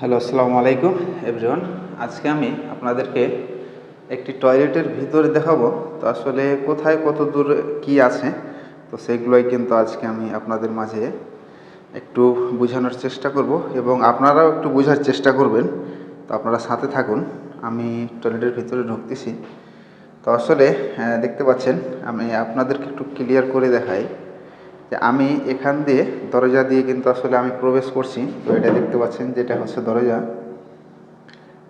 Hello, আসসালামু আলাইকুম everyone আজকে আমি আপনাদেরকে একটি টয়লেটের ভিতরে দেখাবো। তো আসলে কোথায় কত দূর কি আছে, তো সেগুলোই কিন্তু আজকে আমি আপনাদের মাঝে একটু বোঝানোর চেষ্টা করব এবং আপনারাও একটু বোঝার চেষ্টা করবেন। তো আপনারা সাথে থাকুন, আমি টয়লেটের ভিতরে ঢুকতেছি। তো আসলে দেখতে পাচ্ছেন, আমি আপনাদেরকে একটু ক্লিয়ার করে দেখাই। যে আমি এখান দিয়ে দরজা দিয়ে কিন্তু আসলে আমি প্রবেশ করছি। তো এটা দেখতে পাচ্ছেন যেটা হচ্ছে দরজা।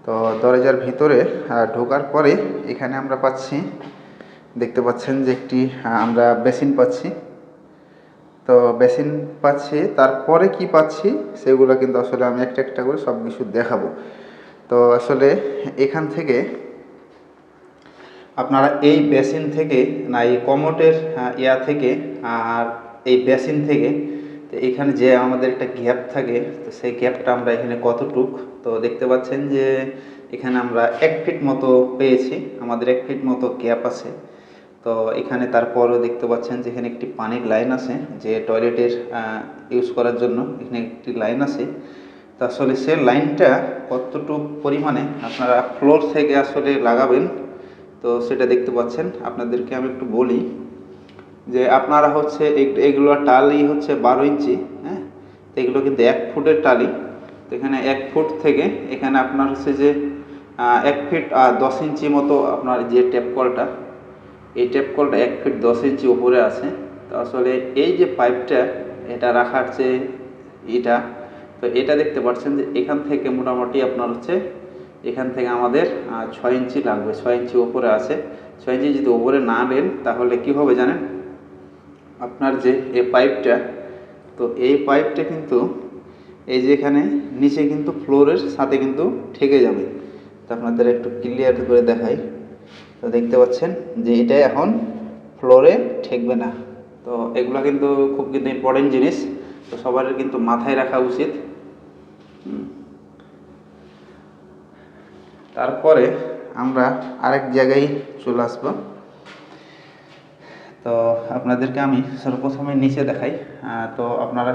তো দরজার ভিতরে ঢোকার পরে এখানে আমরা পাচ্ছি, দেখতে পাচ্ছেন যে একটি আমরা বেসিন পাচ্ছি। তো বেসিন পাচ্ছি, তারপরে কি পাচ্ছি সেগুলো কিন্তু আসলে আমি একটা একটা করে সব কিছু দেখাবো। তো আসলে এখান থেকে আপনারা এই বেসিন থেকে না, এই কমোটের ইয়া থেকে, আর এই বেসিন থেকে, তো এখানে যে আমাদের একটা গ্যাপ থাকে, তো সেই গ্যাপটা আমরা এখানে কতটুক? তো দেখতে পাচ্ছেন যে এখানে আমরা এক ফিট মতো পেয়েছি, আমাদের এক ফিট মতো গ্যাপ আছে। তো এখানে তারপরও দেখতে পাচ্ছেন যে এখানে একটি পানির লাইন আছে, যে টয়লেটের ইউজ করার জন্য এখানে একটি লাইন আছে। তো আসলে সে লাইনটা কতটুক পরিমাণে আপনারা ফ্লোর থেকে আসলে লাগাবেন, তো সেটা দেখতে পাচ্ছেন। আপনাদেরকে আমি একটু বলি যে আপনারা হচ্ছে এগুলো টালি হচ্ছে বারো ইঞ্চি হ্যাঁ? তো এগুলো কিন্তু এক ফুটের টালি। তো এখানে এক ফুট থেকে এখানে আপনার হচ্ছে যে এক ফিট দশ ইঞ্চি মতো আপনার যে ট্যাপ কলটা, এই ট্যাপ কলটা এক ফিট দশ ইঞ্চি উপরে আছে। তো আসলে এই যে পাইপটা, এটা রাখার যে এটা তো এটা দেখতে পাচ্ছেন যে এখান থেকে মোটামুটি আপনার হচ্ছে এখান থেকে আমাদের ছয় ইঞ্চি লাগবে, ছয় ইঞ্চি উপরে আছে। ছয় ইঞ্চি যদি উপরে না নেন, তাহলে কি হবে জানেন? আপনার যে এই পাইপটা, তো এই পাইপটা কিন্তু এই যে এখানে নিচে কিন্তু ফ্লোরের সাথে কিন্তু ঠেকে যাবে। তো আপনাদের একটু ক্লিয়ার করে দেখাই। তো দেখতে পাচ্ছেন যে এটা এখন ফ্লোরে ঠেকবে না। তো এগুলো কিন্তু খুব কিন্তু ইম্পর্টেন্ট জিনিস। তো সবার কিন্তু মাথায় রাখা উচিত। তারপরে আমরা আরেক জায়গায় চলে আসব। তো আপনাদেরকে আমি সর্বপ্রথমে নিচে দেখাই তো আপনারা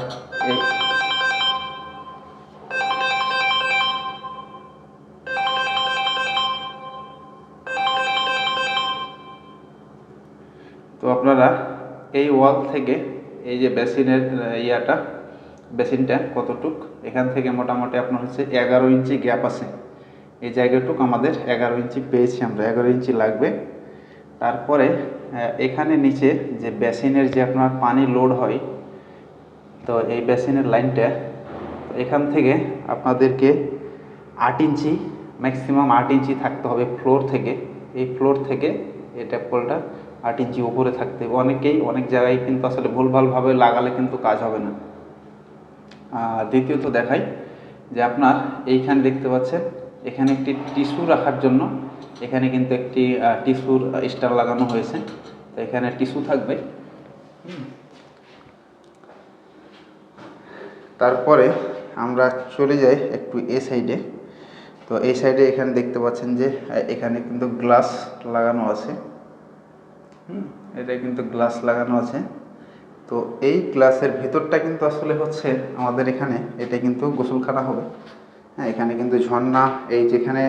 তো আপনারা এই ওয়াল থেকে এই যে বেসিনের ইয়াটা, বেসিনটা কতটুক, এখান থেকে মোটামুটি আপনার হচ্ছে এগারো ইঞ্চি গ্যাপ আছে। এই জায়গাটুক আমাদের এগারো ইঞ্চি পেয়েছি আমরা, এগারো ইঞ্চি লাগবে। তারপরে এখানে নিচে যে বেসিনের যে আপনার পানি লোড হয়, তো এই বেসিনের লাইনটা এখান থেকে আপনাদেরকে আট ইঞ্চি ম্যাক্সিমাম আট ইঞ্চি থাকতে হবে ফ্লোর থেকে। এই ফ্লোর থেকে এই ট্যাপ কলটা আট ইঞ্চি উপরে থাকতে হবে। অনেকেই অনেক জায়গায় কিন্তু আসলে ভুলভালভাবে লাগালে কিন্তু কাজ হবে না। দ্বিতীয়ত দেখাই যে আপনার এইখানে দেখতে পাচ্ছেন, এখানে একটি টিস্যু রাখার জন্য এখানে কিন্তু একটি টিস্যুর স্টার লাগানো হয়েছে। তো এখানে টিস্যু থাকবে। তারপরে আমরা চলে যাই একটু এ সাইডে। তো এই সাইডে এখানে দেখতে পাচ্ছেন যে এখানে কিন্তু গ্লাস লাগানো আছে। এটা কিন্তু গ্লাস লাগানো আছে। তো এই গ্লাসের ভিতরটা কিন্তু আসলে হচ্ছে আমাদের এখানে, এটা কিন্তু গোসলখানা হবে। হ্যাঁ এখানে কিন্তু ঝর্ণা, এই যেখানে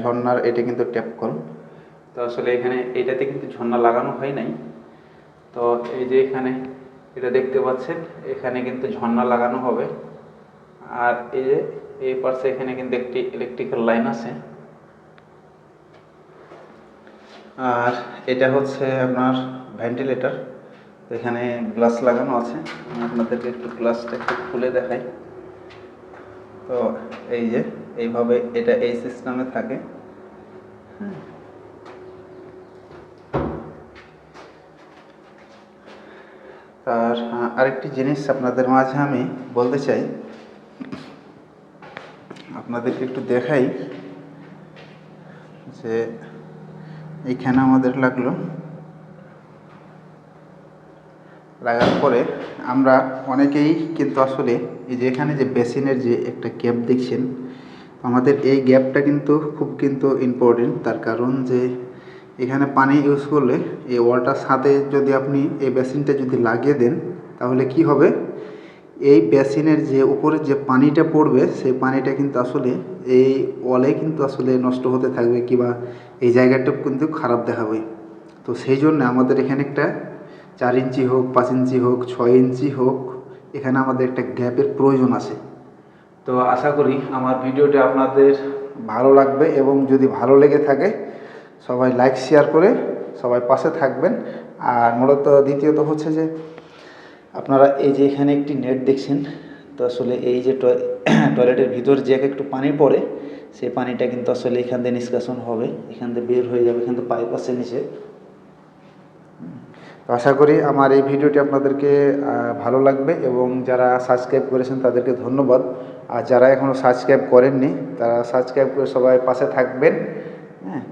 ঝর্ণার এটা কিন্তু ট্যাপ কল তো আসলে এখানে এইটাতে কিন্তু ঝর্ণা লাগানো হয় নাই। তো এই যে এখানে এটা দেখতে পাচ্ছেন, এখানে কিন্তু ঝর্ণা লাগানো হবে। আর এই যে, এই পাশে এখানে কিন্তু একটি ইলেকট্রিক্যাল লাইন আছে। আর এটা হচ্ছে আপনার ভেন্টিলেটর এখানে গ্লাস লাগানো আছে। আমি আপনাদেরকে একটু গ্লাসটা একটু খুলে দেখাই। তো এই যে এইভাবে এটা এই সিস্টেমে থাকে হ্যাঁ। আর আহ, আরেকটি জিনিস আপনাদের মাঝে আমি বলতে চাই আপনাদেরকে একটু দেখাই যে এইখানে আমাদের লাগল লাগার পরে আমরা অনেকেই কিন্তু আসলে এই যে এখানে যে বেসিনের যে একটা গ্যাপ দেখছেন, আমাদের এই গ্যাপটা কিন্তু খুব কিন্তু ইম্পর্টেন্ট তার কারণ যে এখানে পানি ইউজ করলে এই ওয়ালটার সাথে যদি আপনি এই বেসিনটা যদি লাগিয়ে দেন, তাহলে কি হবে? এই বেসিনের যে উপরে যে পানিটা পড়বে, সেই পানিটা কিন্তু আসলে এই ওয়ালে কিন্তু আসলে নষ্ট হতে থাকবে কিবা এই জায়গাটা কিন্তু খারাপ দেখাবে। তো সেই জন্য আমাদের এখানে একটা চার ইঞ্চি হোক, পাঁচ ইঞ্চি হোক, ছয় ইঞ্চি হোক, এখানে আমাদের একটা গ্যাপের প্রয়োজন আছে। তো আশা করি আমার ভিডিওটি আপনাদের ভালো লাগবে এবং যদি ভালো লেগে থাকে, সবাই লাইক শেয়ার করে সবাই পাশে থাকবেন। আর মূলত দ্বিতীয়ত হচ্ছে যে, আপনারা এই যে এখানে একটি নেট দেখছেন, তো আসলে এই যে টয়- টয়লেটের ভিতর যে এক একটু পানি পড়ে, সেই পানিটা কিন্তু আসলে এখান দিয়ে নিষ্কাশন হবে, এখান দিয়ে বের হয়ে যাবে, এখান থেকে পাইপ আছে নিচে। আশা করি আমার এই ভিডিওটি আপনাদেরকে ভালো লাগবে এবং যারা সাবস্ক্রাইব করেছেন তাদেরকে ধন্যবাদ। আর যারা এখনও সাবস্ক্রাইব করেননি, তারা সাবস্ক্রাইব করে সবাই পাশে থাকবেন হ্যাঁ?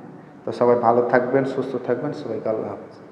তো সবাই ভালো থাকবেন, সুস্থ থাকবেন, সবাইকে আল্লাহ হাফেজ।